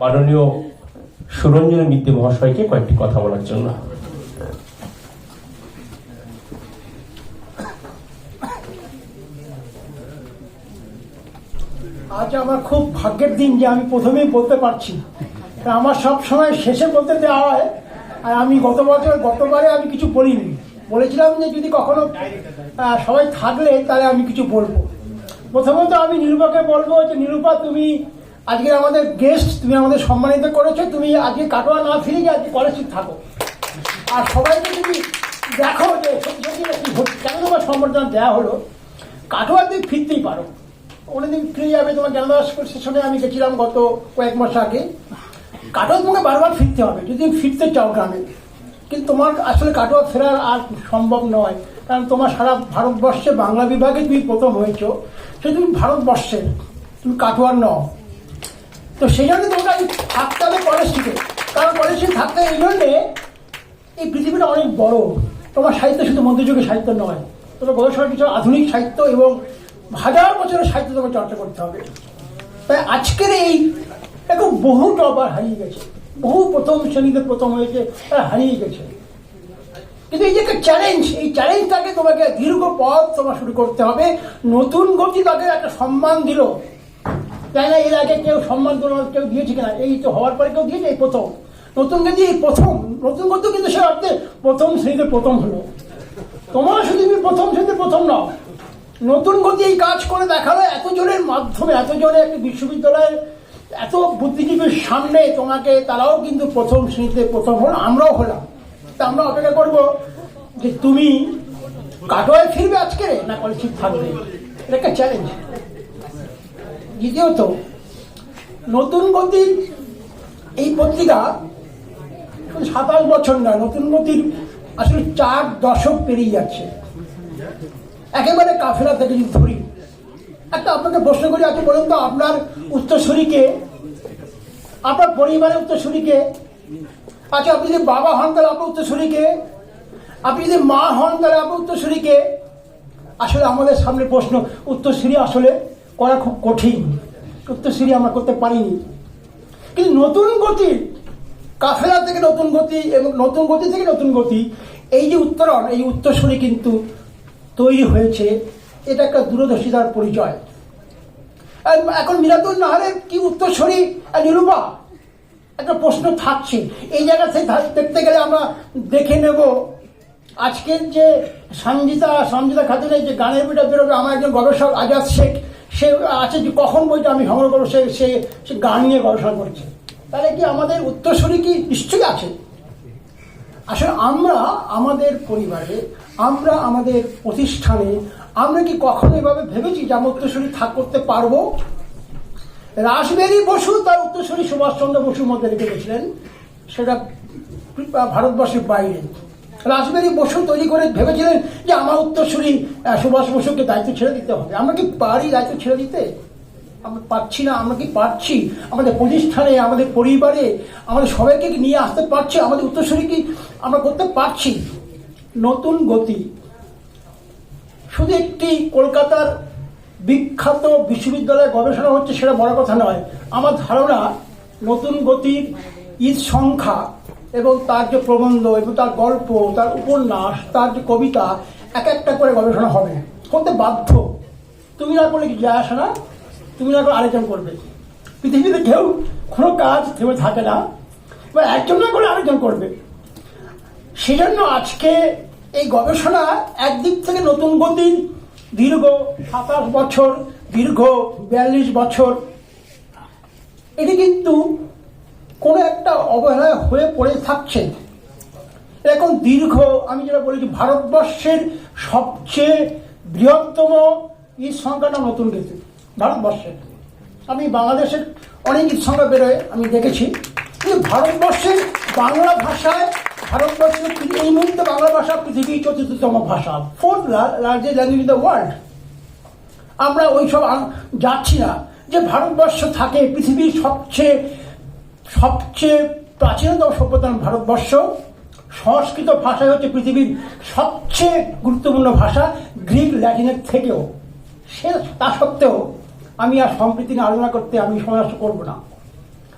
মাননীয় সুরঞ্জন মিত্র মহাশয়কে কয়েকটি কথা বলার জন্য। আজ আমার খুব ভাগ্যের দিন যে আমি প্রথমেই বলতে পারছি আমার সব সময় শেষে বলতে দেওয়া হয়, আর আমি গত বছর, গতবারে আমি কিছু বলিনি। বলেছিলাম যে যদি কখনো সবাই থাকলে তাহলে আমি কিছু বলব। প্রথমত আমি নিরূপাকে বলব যে, নিরূপা তুমি আজকে আমাদের গেস্ট তুমি আমাদের সম্মানিত করেছ, তুমি আজকে কাটোয়া না ফিরে গিয়ে আজকে কলেজে থাকো। আর সবাইকে যদি দেখো যে কেন তোমার সম্বর্ধনা দেওয়া হলো? কাটোয়ার দিক ফিরতেই পারো। অনেকদিন ফিরে যাবে তোমার জ্ঞানদাস সেশনে আমি গেছিলাম গত কয়েক মাস আগে। কাটোয়া তোমাকে বারবার ফিরতে হবে, যদি ফিরতে চাও গ্রামে। কিন্তু তোমার আসলে কাটোয়া ফেরার আর সম্ভব নয়, কারণ তোমার সারা ভারতবর্ষে বাংলা বিভাগে তুমি প্রথম হয়েছো। সে তুমি ভারতবর্ষের, তুমি কাটোয়ার নও। তো সেই জন্য আজ থাকতে হবে কলেজটিতে কারণ কলেজটি থাকতে এই জন্যে এই পৃথিবীটা অনেক বড়। তোমার সাহিত্য শুধু মধ্যযুগের সাহিত্য নয়, তোমার গবেষণার কিছু আধুনিক সাহিত্য এবং হাজার বছরের সাহিত্য তোমাকে চর্চা করতে হবে। তাই আজকের এই দেখো, বহু টপার হারিয়ে গেছে। বহু প্রথম শ্রেণীতে প্রথম হয়েছে, তারা হারিয়ে গেছে। কিন্তু এই যে একটা চ্যালেঞ্জ এই চ্যালেঞ্জটাকে তোমাকে দীর্ঘ পথ তোমার শুরু করতে হবে। নতুন গতি তাকে একটা সম্মান দিল। তাই না এর আগে কেউ সম্মান তোমার কেউ দিয়েছে কিনা? এই তো হওয়ার পরে কেউ দিয়েছে এই প্রথম। নতুন গতি, এই প্রথম। নতুন গতি কিন্তু সে অর্থে প্রথম শ্রেণীতে প্রথম হলো। তোমার শুধু তুমি প্রথম শ্রেণীতে প্রথম নাও। নতুন গতি এই কাজ করে দেখাল এতজনের মাধ্যমে এত এতজনের একটি বিশ্ববিদ্যালয়ের এত বুদ্ধিজীবীর সামনে তোমাকে তারাও কিন্তু প্রথম শ্রেণীতে প্রথম হল, আমরাও হলাম। তা আমরা অপেক্ষা করব যে তুমি কাটোয়ায় ফিরবে আজকে, না কলেজ থাকবে? এটা একটা চ্যালেঞ্জ দ্বিতীয়ত, নতুন গতির এই পত্রিকা সাতাশ বছর না নতুন গতির আসলে চার দশক পেরিয়ে যাচ্ছে। একেবারে কাফেলা থেকে যদি ধরি, একটা আপনাকে প্রশ্ন করি, আপনি বলুন তো আপনার উত্তরসূরিকে, আপনার পরিবারের উত্তরসূরিকে আচ্ছা আপনি যদি বাবা হন তাহলে আপনার উত্তরসূরিকে, আপনি যদি মা হন তাহলে আপনার উত্তরসূরিকে, আসলে আমাদের সামনে প্রশ্ন, উত্তরসূরি আসলে করা খুব কঠিন। উত্তরসূরি আমরা করতে পারিনি। কিন্তু নতুন গতি, কাফেলা থেকে নতুন গতি এবং নতুন গতি থেকে নতুন গতি, এই যে উত্তরণ, এই উত্তরসূরি কিন্তু তৈরি হয়েছে, এটা একটা দূরদর্শিতার পরিচয়। এখন মিরাদুল নাহারের কি উত্তরসূরি? নিরূপা একটা প্রশ্ন থাকছে। এই জায়গা ধা- দেখতে গেলে আমরা দেখে নেব। আজকের যে সঞ্জিতা সঞ্জিতা খাতুনের যে গানের বইটা বেরোবে, আমার একজন গবেষক, আজাদ শেখ সে আছে যে কখন বইটা আমি সংগ্রহ করব, সে সে সে গান নিয়ে গবেষণা করছে। তাহলে কি আমাদের উত্তরসূরি কি নিশ্চয়ই আছে? আসলে আমরা আমাদের পরিবারে, আমরা আমাদের প্রতিষ্ঠানে, আমরা কি কখনো এভাবে ভেবেছি যে আমরা উত্তরসূরি থাক, করতে পারব? রাসবেরি বসু তার উত্তরসূরি সুভাষচন্দ্র বসুর মধ্যে রেখে গেছিলেন, সেটা ভারতবর্ষের বাইরে। রাসবেরি বসু তৈরি করে ভেবেছিলেন যে আমার উত্তরসূরি সুভাষ বসুকে দায়িত্ব ছেড়ে দিতে হবে। আমরা কি পারি দায়িত্ব ছেড়ে দিতে? আমরা পাচ্ছি না, আমরা কি পারছি? আমাদের প্রতিষ্ঠানে আমাদের পরিবারে, আমাদের সবাইকে নিয়ে আসতে পারছি? আমাদের উত্তরসূরি কি আমরা করতে পারছি? নতুন গতি। শুধু একটি কলকাতার বিখ্যাত বিশ্ববিদ্যালয়ে গবেষণা হচ্ছে সেটা বড় কথা নয়। আমার ধারণা নতুন গতির ঈদ সংখ্যা এবং তার যে প্রবন্ধ এবং তার গল্প, তার উপন্যাস, তার যে কবিতা, এক একটা করে গবেষণা হবে। করতে বাধ্য। তুমি না করলে যায় আসে না? তুমি না করে আরেকজন করবে। পৃথিবীতে কেউ কোনো কাজ থেমে থাকে না। এবার একজন না করে আরেকজন করবে। সেজন্য আজকে এই গবেষণা একদিক থেকে নতুন গতির, দীর্ঘ সাতাশ বছর, দীর্ঘ বিয়াল্লিশ বছর। এটি কিন্তু কোনো একটা অবহেলা হয়ে পড়ে থাকছে এখন দীর্ঘ, আমি যেটা বলেছি, ভারতবর্ষের সবচেয়ে বৃহত্তম ঈদ সংখ্যাটা নতুন গীতি ভারতবর্ষের আমি বাংলাদেশের অনেক ঈদ সংখ্যা বেরোয়, আমি দেখেছি। কিন্তু ভারতবর্ষের বাংলা ভাষায়, ভারতবর্ষের এই মুহূর্তে বাংলা ভাষা পৃথিবীর চতুর্থতম ভাষা fourth largest language in the world আমরা ওইসব যাচ্ছি না। যে ভারতবর্ষ থাকে পৃথিবীর সবচেয়ে সবচেয়ে প্রাচীনতম সভ্যতা ভারতবর্ষ, সংস্কৃত ভাষাই হচ্ছে পৃথিবীর সবচেয়ে গুরুত্বপূর্ণ ভাষা, গ্রিক ল্যাটিনের থেকেও। সে তা সত্ত্বেও আমি আর সম্প্রীতি নিয়ে আলোচনা করতে আমি নষ্ট করব না।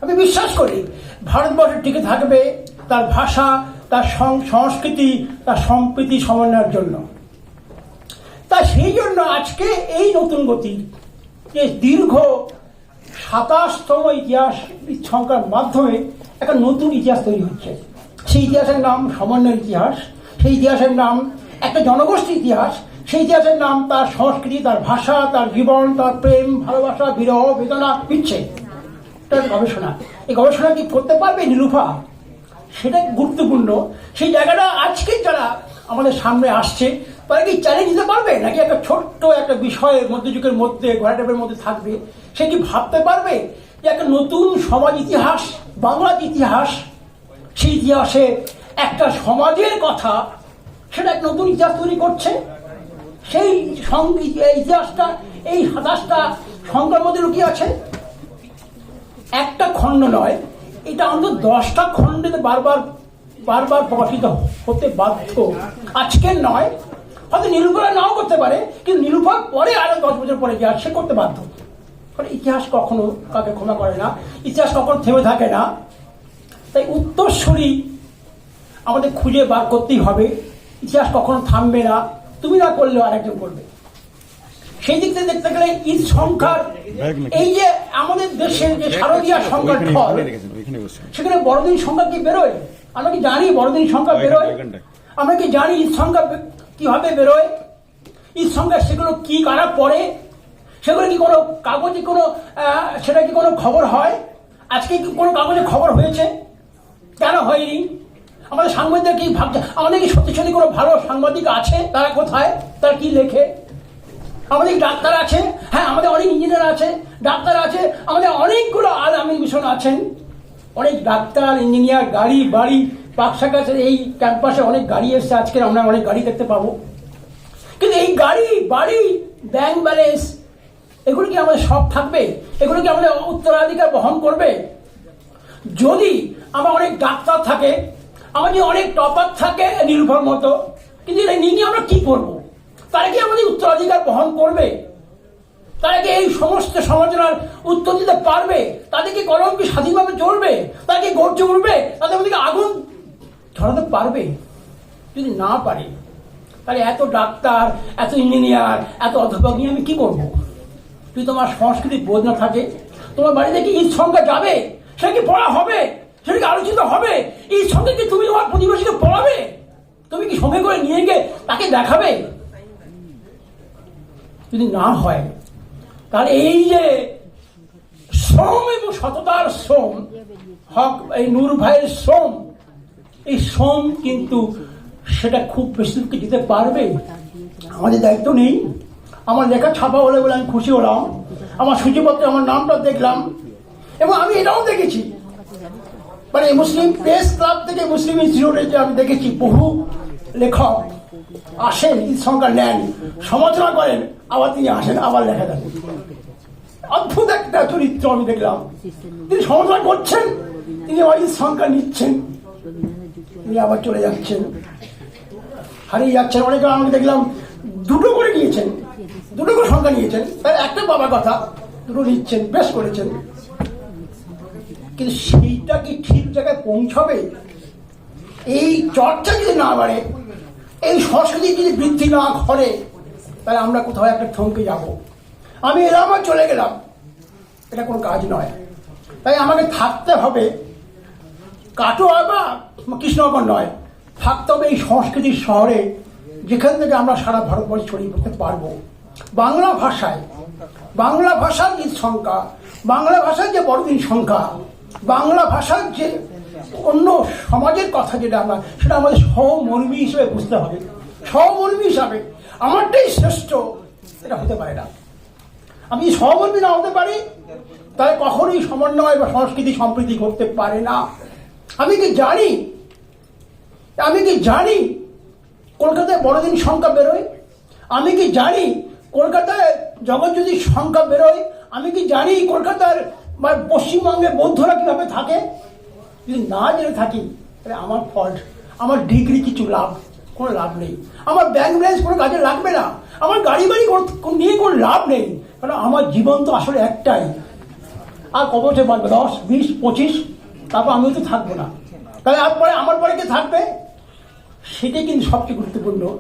আমি বিশ্বাস করি, ভারতবর্ষ টিকে থাকবে তার ভাষা, তার সংস্কৃতি, তার সম্প্রীতি সমন্বয়ের জন্য। তা সেই জন্য আজকে এই নতুন গতি যে দীর্ঘ সাতাশতম ইতিহাস সংখ্যার মাধ্যমে একটা নতুন ইতিহাস তৈরি হচ্ছে। সেই ইতিহাসের নাম সমন্বয়ের ইতিহাস, সেই ইতিহাসের নাম একটা জনগোষ্ঠীর ইতিহাস, সেই ইতিহাসের নাম তার সংস্কৃতি, তার ভাষা, তার জীবন, তার প্রেম, ভালোবাসা, বিরহ, বেদনা, বিচ্ছেদ। গবেষণা। এই গবেষণা কি করতে পারবে নিরুফা? সেটা গুরুত্বপূর্ণ। সেই জায়গাটা আজকে যারা আমাদের সামনে আসছে তারা কি চ্যালেঞ্জ দিতে পারবে? নাকি একটা ছোট্ট একটা বিষয়ের মধ্যযুগের মধ্যে ঘোড়াটেপের মধ্যে থাকবে? সে কি ভাবতে পারবে যে একটা নতুন সমাজ ইতিহাস, বাংলার ইতিহাস, সেই ইতিহাসে একটা সমাজের কথা, সেটা এক নতুন ইতিহাস তৈরি করছে? সেই ইতিহাসটা, এই সাতাশটা সংখ্যার মধ্যে লুকিয়ে আছে? একটা খণ্ড নয়, এটা অন্তত দশটা খণ্ডে বারবার বারবার প্রকাশিত হতে বাধ্য। আজকের নয় হয়তো নিরূপণা নাও করতে পারে কিন্তু নিরূপণ পরে আরও দশ বছর পরে যা সে করতে বাধ্য। কারণ ইতিহাস কখনো কাকে ক্ষমা করে না ইতিহাস কখনো থেমে থাকে না। তাই উত্তরসূরি আমাদের খুঁজে বার করতেই হবে। ইতিহাস কখনো থামবে না তুমি না করলেও আরেকজন করবে। সেই দিক থেকে দেখতে গেলে ঈদ সংখ্যার এই যে আমাদের দেশের যে শারদীয় সংখ্যার ঢল সেখানে বড়দিন সংখ্যা কি বেরোয়? আমরা কি জানি বড়দিন সংখ্যা বেরোয়? আমরা কি জানি ঈদ সংখ্যা কীভাবে বেরোয়? ঈদ সংখ্যা সেগুলো কি কারা পড়ে? সেগুলো কি কোনো কাগজে কোনো সেটা কি কোনো খবর হয়? আজকে কি কোনো কাগজে খবর হয়েছে? কেন হয়নি? আমাদের সাংবাদিকরা কি ভাবছে? আমাদের কি সত্যি কোনো ভালো সাংবাদিক আছে? তারা কোথায়? তারা কি লেখে? আমাদের ডাক্তার আছে? হ্যাঁ আমাদের অনেক ইঞ্জিনিয়ার আছে, ডাক্তার আছে, আমাদের অনেকগুলো আলামী মিশন আছেন। অনেক ডাক্তার, ইঞ্জিনিয়ার, গাড়ি, বাড়ি পাকশা কাছে এই ক্যাম্পাসে অনেক গাড়ি এসছে। আজকে আমরা অনেক গাড়ি দেখতে পাবো। কিন্তু এই গাড়ি, বাড়ি ব্যাংক ব্যালেন্স এগুলো কি আমাদের সব থাকবে? এগুলো কি আমাদের উত্তরাধিকার বহন করবে? যদি আমার অনেক ডাক্তার থাকে, আমার যে অনেক টপার থাকে নির্ভর মতো, কিন্তু এটা নিয়ে আমরা কি করব? তারা কি আমাদের উত্তরাধিকার বহন করবে? তারা কি এই সমস্ত সমালোচনার উত্তর দিতে পারবে? তাদেরকে কলম কি স্বাধীনভাবে চলবে? তাদেরকে গর্জে উঠবে? তাদের মধ্যে আগুন ধরাতে পারবে। যদি না পারে, তাহলে এত ডাক্তার, এত ইঞ্জিনিয়ার, এত অধ্যাপক নিয়ে আমি কি করব? যদি তোমার সংস্কৃতি বোধ না থাকে, তোমার বাড়িতে কি ঈদ সংখ্যা যাবে? সেটা কি পড়া হবে? সেটা কি আলোচিত হবে? ঈদ সঙ্গে কি তুমি তোমার প্রতিবেশীকে পড়াবে? তুমি কি সঙ্গে করে নিয়ে গিয়ে তাকে দেখাবে? যদি না হয়, তাহলে এই যে শ্রম এবং সততার শ্রম, হক, এই নূর ভাইয়ের শ্রম এই শ্রম কিন্তু সেটা খুব বেশি দিতে পারবে। আমাদের দায়িত্ব নেই। আমার লেখা ছাপা হলে বলে আমি খুশি হলাম। আমার সূচিপত্রে আমার নামটা দেখলাম। এবং আমি এটাও দেখেছি। মানে মুসলিম প্রেস ক্লাব থেকে মুসলিম ইনস্টিটিউটে যে আমি দেখেছি, বহু লেখক আসেন, ঈদ সংখ্যা নেন, সমালোচনা করেন, আবার তিনি আসেন, আবার লেখা দেন অদ্ভুত একটা চরিত্র আমি দেখলাম। তিনি সমালোচনা করছেন, তিনি আবার ঈদ সংখ্যা নিচ্ছেন। তিনি আবার চলে যাচ্ছেন। হারিয়ে যাচ্ছেন। অনেকে আমাকে দেখলাম দুটো করে নিয়েছেন। দুটো করে সংখ্যা নিয়েছেন। তার একটা বাবার কথা, দুটো নিচ্ছেন, বেশ করেছেন। কিন্তু সেইটা কি ঠিক জায়গায় পৌঁছাবে? এই চর্চা যদি না বাড়ে, এই সংস্কৃতি যদি বৃদ্ধি না করে, তাহলে আমরা কোথাও একটা থমকে যাব। আমি এলাম চলে গেলাম। এটা কোনো কাজ নয়। তাই আমাকে থাকতে হবে কাটোয়া বা কৃষ্ণনগর নয় থাকতে হবে এই সংস্কৃতির শহরে যেখান থেকে আমরা সারা ভারতবর্ষে ছড়িয়ে পড়তে পারব। বাংলা ভাষায়, বাংলা ভাষার যে সংখ্যা, বাংলা ভাষার যে বড়দিন সংখ্যা, বাংলা ভাষার যে অন্য সমাজের কথা যেটা আমরা, সেটা আমাদের সহমর্মী হিসেবে বুঝতে হবে। সহমর্মী হিসাবে আমারটাই শ্রেষ্ঠ এটা হতে পারে না। আমি সহমর্মী না হতে পারি, তাহলে কখনোই সমন্বয় বা সংস্কৃতি সম্প্রীতি করতে পারে না। আমি কি জানি? আমি কি জানি কলকাতায় বড়দিন সংখ্যা বেরোয়? আমি কি জানি কলকাতায় জগৎ যদি সংখ্যা বেরোয়? আমি কি জানি কলকাতার বা পশ্চিমবঙ্গে বৌদ্ধরা কীভাবে থাকে? যদি না জেনে থাকি, তাহলে আমার ফল্ট আমার ডিগ্রি কিছু লাভ, কোনো লাভ নেই। আমার ব্যাংক ব্যালেন্স কোনো কাজে লাগবে না। আমার গাড়ি বাড়ি নিয়ে কোনো লাভ নেই। কারণ আমার জীবন তো আসলে একটাই। আর বছর বাঁচবে? দশ, বিশ, পঁচিশ? তারপর আমিও তো থাকব না। তাহলে আর পরে আমার পরে কে থাকবে? সেটাই কিন্তু সবচেয়ে গুরুত্বপূর্ণ।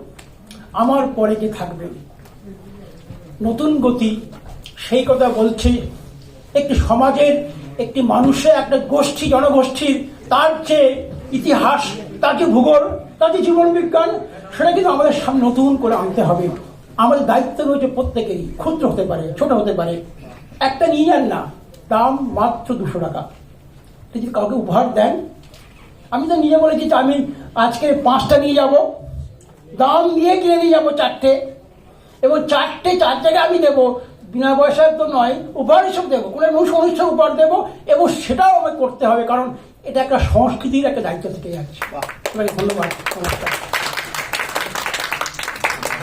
আমার পরে কে থাকবে? নতুন গতি, সেই কথা বলছে। একটি সমাজের একটি মানুষের, একটা গোষ্ঠী, জনগোষ্ঠীর, তার যে ইতিহাস, তার যে ভূগোল, তার যে জীবন বিজ্ঞান, সেটা কিন্তু আমাদের সামনে নতুন করে আনতে হবে। আমাদের দায়িত্ব রয়েছে প্রত্যেকেরই। ক্ষুদ্র হতে পারে, ছোট হতে পারে। একটা নিয়ে যান না। দাম মাত্র দুশো টাকা। যদি কাউকে উপহার দেন আমি তো নিজে বলেছি যে আমি আজকে পাঁচটা নিয়ে যাব। দাম দিয়ে কিনে নিয়ে যাব চারটে। এবং চারটে চার জায়গায় আমি দেবো। বিনা পয়সায় তো নয় উপহার হিসেবে দেবো। কোনো অনুষ্ঠান অনুষ্ঠান উপহার দেবো এবং সেটাও আমাকে করতে হবে কারণ এটা একটা সংস্কৃতির একটা দায়িত্ব থেকে যাচ্ছে। ধন্যবাদ। নমস্কার।